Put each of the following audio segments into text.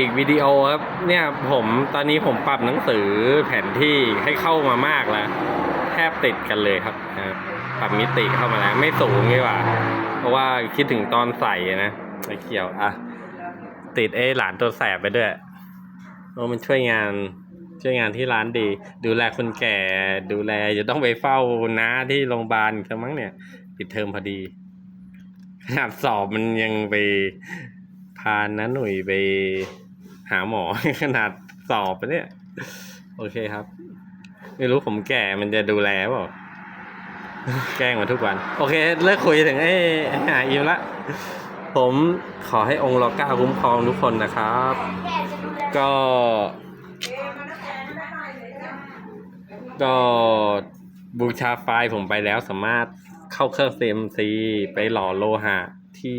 อีกวิดีโอครับเนี่ยผมตอนนี้ผมปรับหนังสือแผนที่ให้เข้ามามากแล้ว แทบติดกันเลยครับครับปรับมิติเข้ามาแล้ว ไม่สูงดีกว่า เพราะว่าคิดถึงตอนใส่นะไม่เกี่ยวอะติดเอ้หลานตัวแสบไปด้วยโอ้มันช่วยงานช่วยงานที่ร้านดี ดูแลคนแก่ ดูแลจะต้องไปเฝ้าน้าที่โรงพยาบาลกันมั้งเนี่ยปิดเทอมพอดีขนาดสอบมันยังไปพาน้าหนุ่ยไป หาหมอขนาดสอบไปเนี่ย โอเคครับ ไม่รู้ผมแก่มันจะดูแลเปล่าแกล้งมาทุกวัน โอเค เลิกคุยถึงไอ้หาอิวละ ผมขอให้องค์รอก้าคุ้มครองทุกคนนะครับ ก็ ก็บูชาไฟล์ผมไปแล้วสามารถเข้าเครื่อง CMC ไปหล่อโลหะที่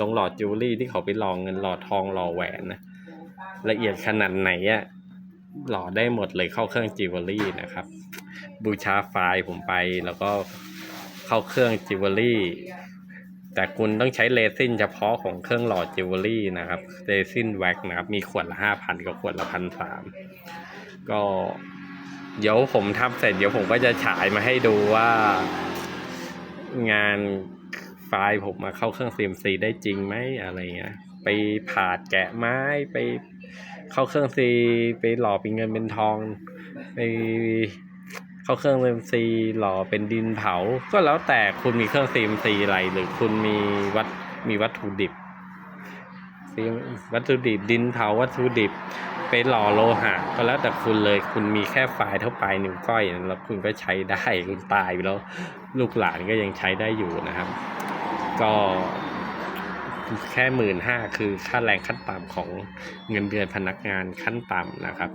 ลงหล่อจิวเวลรี่ที่เขาไปหล่อเงินหล่อทองหล่อแหวนนะ ละเอียดขนาดไหนอะหล่อได้หมดเลยเข้าเครื่องจิวเวลรี่นะครับ บูชาไฟล์ผมไปแล้วก็เข้าเครื่องจิวเวลรี่แต่คุณต้องใช้เรซินเฉพาะของเครื่องหล่อจิวเวลรี่นะครับเรซินแว็กนะครับ มีขวดละห้าพันกับขวดละพันสามก็เดี๋ยวผมทำเสร็จเดี๋ยวผมก็จะฉายมาให้ดูว่า งานไฟล์ผมมาเข้าเครื่อง CMC ได้จริงไหมอะไรเงี้ย ไปผ่าแกะไม้ไป เข้าเครื่องซีไปหล่อเป็นเงินเป็นทองไปเข้าเครื่อง CMC หล่อเป็นดินเผา ก็แล้วแต่คุณมีเครื่อง CMC อะไรหรือคุณมีวัตมีวัตถุดิบวัตถุดิบดินเผาวัตถุดิบไปหล่อโลหะ ก็แล้วแต่คุณเลยคุณมีแค่ไฟล์เท่าปลายนิ้วก้อยแล้วคุณก็ใช้ได้คุณตายไปแล้ว ลูกหลานก็ยังใช้ได้อยู่นะครับ ก็ แค่หมื่นห้าคือค่าแรงขั้นต่ำของเงินเดือนพนักงานขั้นต่ำนะครับ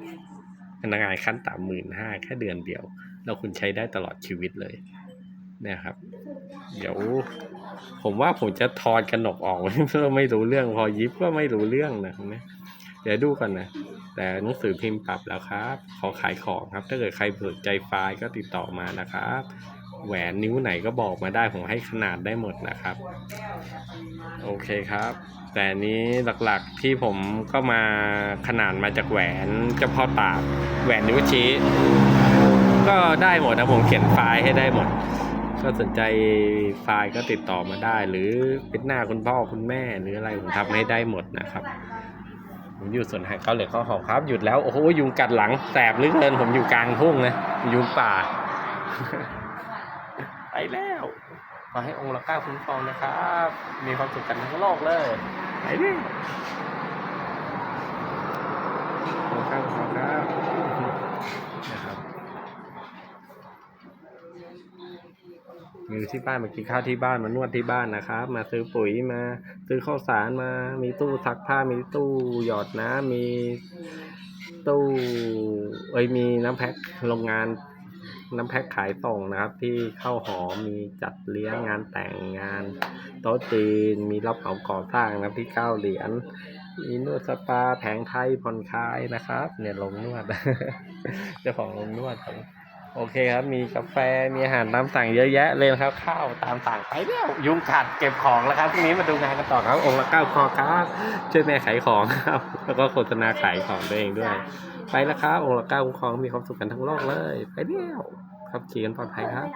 พนักงานขั้นต่ำหมื่นห้าแค่เดือนเดียว แล้วคุณใช้ได้ตลอดชีวิตเลยนะครับ เดี๋ยว ผมว่าผมจะทอนกระหนกออกเพื่อไม่รู้เรื่องพอยิบก็ไม่รู้เรื่องนะนะเดี๋ยวดูกันนะ แต่หนังสือพิมพ์ปรับแล้วครับ ขอขายของครับ ถ้าเกิดใครสนใจไฟล์ก็ติดต่อมานะครับ แหวนนิ้วไหนก็บอกมาได้ผมให้ขนาดได้หมดนะครับ โอเคครับ แต่นี้หลักๆที่ผมก็มาขนาดมาจากแหวนเจ้าพ่อตากแหวนนิ้วชี้ ก็ได้หมดนะผมเขียนไฟล์ให้ได้หมด ก็สนใจไฟล์ก็ติดต่อมาได้ หรือเป็นหน้าคุณพ่อคุณแม่หรืออะไรผมทำให้ได้หมดนะครับผมอยู่สวนหาดเกาเหลือข้าวหอมครับ หยุดแล้ว โอ้โหยุงกัดหลังแสบลือเกินผมอยู่กลางทุ่งนะยุงป่า ไปแล้วขอให้องค์ละเก้าคุ้มครองนะครับ มีความสุขกันทั้งโลกเลย ไปดิองค์ละเก้าคุ้มครองครับนะครับอยู่ที่บ้านมากินข้าวที่บ้านมานวดที่บ้านนะครับ มาซื้อปุ๋ยมา ซื้อข้าวสารมา มีตู้ซักผ้ามีตู้หยอดน้ำมีตู้เอ้ยมีน้ำแพ็คโรงงาน น้ำแพ็คขายส่งนะครับ ที่เข้าหอมมีจัดเลี้ยงงานแต่งงาน โต๊ะจีนมีรับเหมาก่อสร้างนะครับที่เก้าเหรียญมีนวดสปาแผงไทยผ่อนคลายนะครับ เนี่ยลงนวดเจ้าของลงนวดครับโอเคครับ มีกาแฟ มีอาหารตามสั่งเยอะแยะเลยครับ ข้าวตามสั่งไปแล้วยุงกัดเก็บของแล้วครับพรุ่งนี้มาดูงานกันต่อครับ องค์ละเก้าคอครับช่วยแม่ขายของครับ แล้วก็โฆษณาขายของตัวเองด้วย ไปแล้วครับองค์ละเก้าคุ้มครองมีความสุขกันทั้งโลกเลย ไปเดียวครับขี่กันปลอดภัยครับ